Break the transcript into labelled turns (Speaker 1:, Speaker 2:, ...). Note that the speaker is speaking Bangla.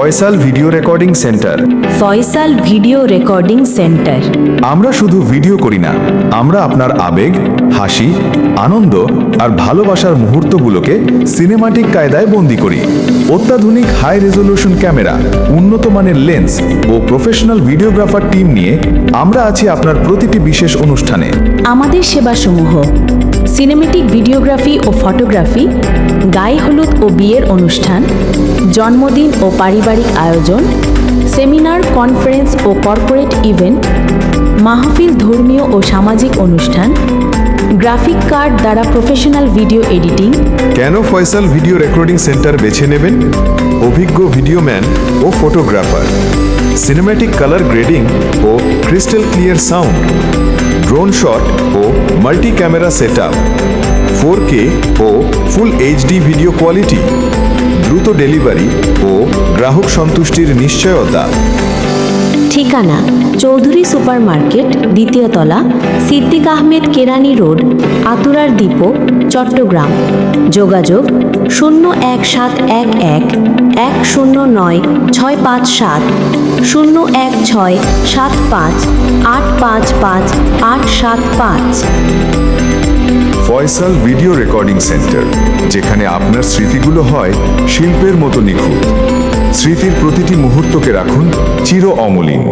Speaker 1: Faisal video recording centre
Speaker 2: Faisal video recording centre
Speaker 1: আমরা শুধু ভিডিও করি না আমরা আপনার আবেগ হাসি আনন্দ আর ভালোবাসার মুহূর্তগুলোকে সিনেমাটিক কায়দায় বন্দি করি। অত্যাধুনিক হাই রেজলিউশন ক্যামেরা উন্নত মানের লেন্স ও প্রফেশনাল ভিডিওগ্রাফার টিম নিয়ে আমরা আছি আপনার প্রতিটি বিশেষ অনুষ্ঠানে।
Speaker 2: আমাদের সেবাসমূহ সিনেমেটিক ভিডিওগ্রাফি ও ফটোগ্রাফি গায়ে ও বিয়ের অনুষ্ঠান, জন্মদিন ও পারিবারিক আয়োজন, সেমিনার, কনফারেন্স ও কর্পোরেট ইভেন্ট, মাহফিল ধর্মীয় ও সামাজিক অনুষ্ঠান, গ্রাফিক কার্ড দ্বারা প্রফেশনাল ভিডিও এডিটিং।
Speaker 1: কেন ফয়সাল ভিডিও রেকর্ডিং সেন্টার বেছে নেবেন? অভিজ্ঞ ভিডিওম্যান ও ফটোগ্রাফার, সিনেম্যাটিক কালার গ্রেডিং ও crystal clear sound, drone shot ও multi camera set four K ও ফুল এইচডি ভিডিও কোয়ালিটি, দ্রুত ডেলিভারি ও গ্রাহক সন্তুষ্টির নিশ্চয়তা।
Speaker 2: ঠিকানা, চৌধুরী সুপার মার্কেট দ্বিতীয় তলা, সিদ্দিক আহমেদ কেরানি রোড, আতুরার দ্বীপ চট্টগ্রাম। যোগাযোগ শূন্য এক সাত এক এক এক শূন্য নয় ছয় পাঁচ সাত, শূন্য এক ছয় সাত পাঁচ আট পাঁচ পাঁচ আট সাত পাঁচ।
Speaker 1: ফয়সাল ভিডিও রেকর্ডিং সেন্টার, যেখানে আপনার স্মৃতিগুলো হয় শিল্পের মতো নিখুঁত। স্মৃতির প্রতিটি মুহূর্তকে রাখুন চির অমলিন।